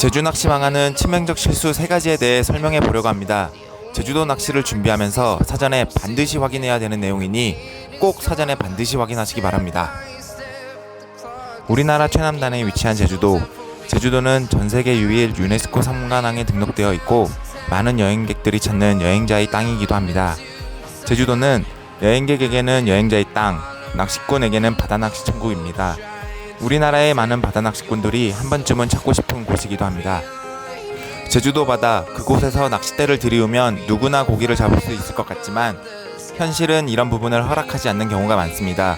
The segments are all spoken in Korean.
제주 낚시 망하는 치명적 실수 세 가지에 대해 설명해 보려고 합니다. 제주도 낚시를 준비하면서 사전에 반드시 확인해야 되는 내용이니 꼭 사전에 반드시 확인하시기 바랍니다. 우리나라 최남단에 위치한 제주도. 제주도는 전 세계 유일 유네스코 상관항에 등록되어 있고 많은 여행객들이 찾는 여행자의 땅이기도 합니다. 제주도는 여행객에게는 여행자의 땅, 낚시꾼에게는 바다 낚시 천국입니다. 우리나라의 많은 바다 낚시꾼들이 한 번쯤은 찾고 싶은 곳이기도 합니다. 제주도 바다 그곳에서 낚싯대를 들이우면 누구나 고기를 잡을 수 있을 것 같지만 현실은 이런 부분을 허락하지 않는 경우가 많습니다.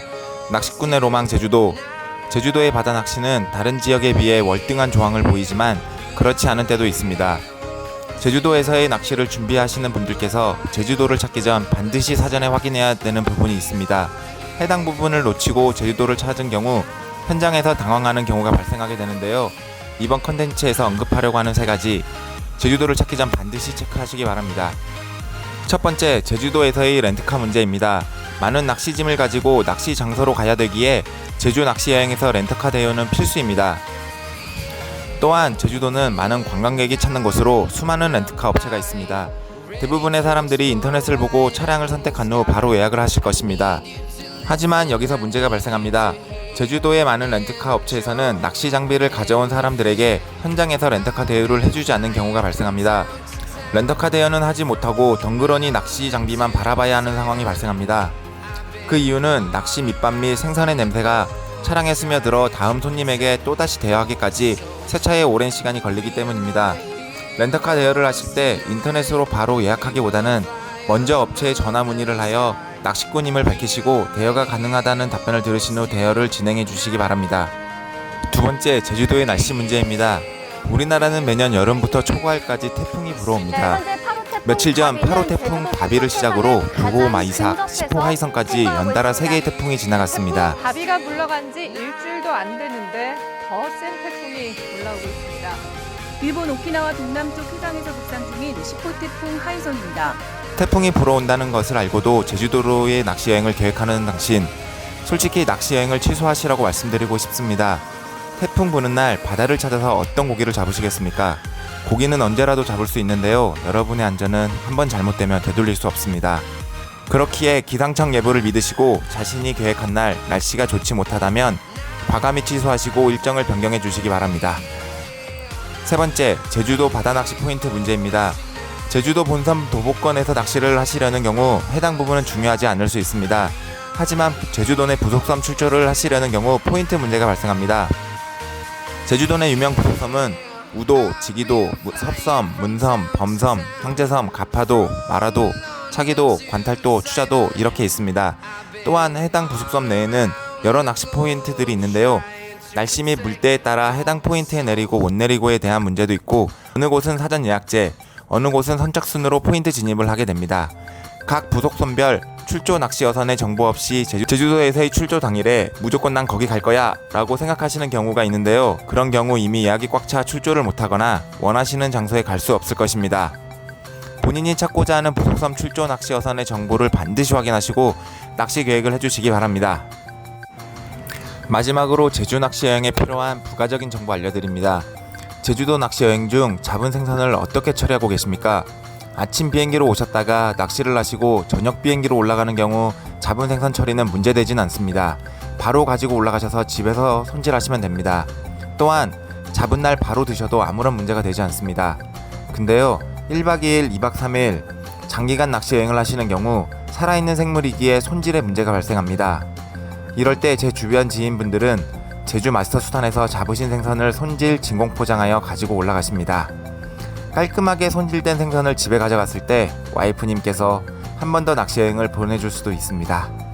낚시꾼의 로망 제주도 제주도의 바다 낚시는 다른 지역에 비해 월등한 조항을 보이지만 그렇지 않은 때도 있습니다. 제주도에서의 낚시를 준비하시는 분들께서 제주도를 찾기 전 반드시 사전에 확인해야 되는 부분이 있습니다. 해당 부분을 놓치고 제주도를 찾은 경우 현장에서 당황하는 경우가 발생하게 되는데요. 이번 컨텐츠에서 언급하려고 하는 세 가지 제주도를 찾기 전 반드시 체크하시기 바랍니다. 첫 번째, 제주도에서의 렌트카 문제입니다. 많은 낚시짐을 가지고 낚시 장소로 가야 되기에 제주 낚시 여행에서 렌터카 대여는 필수입니다. 또한 제주도는 많은 관광객이 찾는 곳으로 수많은 렌트카 업체가 있습니다. 대부분의 사람들이 인터넷을 보고 차량을 선택한 후 바로 예약을 하실 것입니다. 하지만 여기서 문제가 발생합니다. 제주도의 많은 렌트카 업체에서는 낚시 장비를 가져온 사람들에게 현장에서 렌터카 대여를 해주지 않는 경우가 발생합니다. 렌터카 대여는 하지 못하고 덩그러니 낚시 장비만 바라봐야 하는 상황이 발생합니다. 그 이유는 낚시 밑밥 및 생선의 냄새가 차량에 스며들어 다음 손님에게 또다시 대여하기까지 세차에 오랜 시간이 걸리기 때문입니다. 렌터카 대여를 하실 때 인터넷으로 바로 예약하기보다는 먼저 업체에 전화 문의를 하여 낚시꾼임을 밝히시고 대여가 가능하다는 답변을 들으신 후 대여를 진행해 주시기 바랍니다. 두 번째, 제주도의 날씨 문제입니다. 우리나라는 매년 여름부터 초가을까지 태풍이 불어옵니다. 며칠 전 8호 태풍 바비를 시작으로 9호 마이삭, 10호 하이성까지 연달아 3개의 태풍이 지나갔습니다. 바비가 물러간 지 일주일도 안 되는데 더 센 태풍이 올라오고 있습니다. 일본 오키나와 동남쪽 해상에서 북상 중인 10호 태풍 하이선입니다. 태풍이 불어온다는 것을 알고도 제주도로의 낚시 여행을 계획하는 당신, 솔직히 낚시 여행을 취소하시라고 말씀드리고 싶습니다. 태풍 부는 날 바다를 찾아서 어떤 고기를 잡으시겠습니까? 고기는 언제라도 잡을 수 있는데요. 여러분의 안전은 한번 잘못되면 되돌릴 수 없습니다. 그렇기에 기상청 예보를 믿으시고 자신이 계획한 날 날씨가 좋지 못하다면 과감히 취소하시고 일정을 변경해 주시기 바랍니다. 세 번째, 제주도 바다 낚시 포인트 문제입니다. 제주도 본섬 도보권에서 낚시를 하시려는 경우 해당 부분은 중요하지 않을 수 있습니다. 하지만 제주도 내 부속섬 출조를 하시려는 경우 포인트 문제가 발생합니다. 제주도 내 유명 부속섬은 우도, 지기도, 무- 섭섬, 문섬, 범섬, 형제섬, 가파도, 마라도, 차기도, 관탈도, 추자도 이렇게 있습니다. 또한 해당 부속섬 내에는 여러 낚시 포인트들이 있는데요. 날씨 및 물때에 따라 해당 포인트에 내리고 못 내리고에 대한 문제도 있고 어느 곳은 사전 예약제, 어느 곳은 선착순으로 포인트 진입을 하게 됩니다. 각 부속선별 출조 낚시 여선의 정보 없이 제주, 제주 도에서의 출조 당일에 무조건 난 거기 갈 거야 라고 생각하시는 경우가 있는데요. 그런 경우 이미 예약이 꽉 차 출조를 못하거나 원하시는 장소에 갈 수 없을 것입니다. 본인이 찾고자 하는 부속섬 출조 낚시 여선의 정보를 반드시 확인하시고 낚시 계획을 해주시기 바랍니다. 마지막으로 제주 낚시 여행에 필요한 부가적인 정보 알려드립니다. 제주도 낚시 여행 중 잡은 생선을 어떻게 처리하고 계십니까? 아침 비행기로 오셨다가 낚시를 하시고 저녁 비행기로 올라가는 경우 잡은 생선 처리는 문제되진 않습니다. 바로 가지고 올라가셔서 집에서 손질하시면 됩니다. 또한 잡은 날 바로 드셔도 아무런 문제가 되지 않습니다. 근데요, 1박 2일, 2박 3일 장기간 낚시 여행을 하시는 경우 살아있는 생물이기에 손질에 문제가 발생합니다. 이럴 때 제 주변 지인분들은 제주 마스터 수산에서 잡으신 생선을 손질 진공 포장하여 가지고 올라가십니다. 깔끔하게 손질된 생선을 집에 가져갔을 때 와이프님께서 한 번 더 낚시 여행을 보내줄 수도 있습니다.